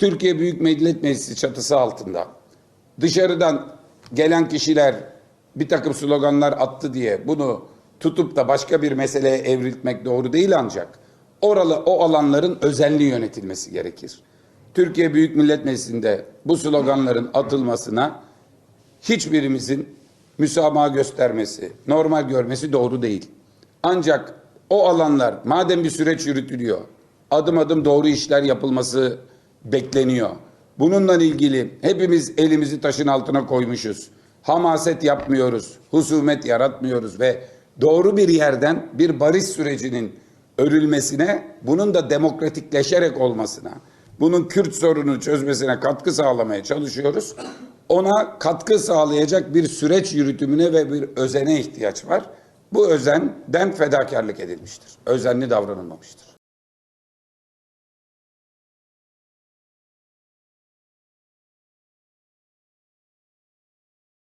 Türkiye Büyük Millet Meclisi çatısı altında dışarıdan gelen kişiler bir takım sloganlar attı diye bunu tutup da başka bir meseleye evriltmek doğru değil ancak oralı o alanların özenli yönetilmesi gerekir. Türkiye Büyük Millet Meclisi'nde bu sloganların atılmasına hiçbirimizin müsamaha göstermesi, normal görmesi doğru değil. Ancak o alanlar madem bir süreç yürütülüyor, adım adım doğru işler yapılması bekleniyor. Bununla ilgili hepimiz elimizi taşın altına koymuşuz. Hamaset yapmıyoruz, husumet yaratmıyoruz ve doğru bir yerden bir barış sürecinin örülmesine, bunun da demokratikleşerek olmasına, bunun Kürt sorununu çözmesine katkı sağlamaya çalışıyoruz. Ona katkı sağlayacak bir süreç yürütümüne ve bir özene ihtiyaç var. Bu özenden fedakarlık edilmiştir. Özenli davranılmamıştır.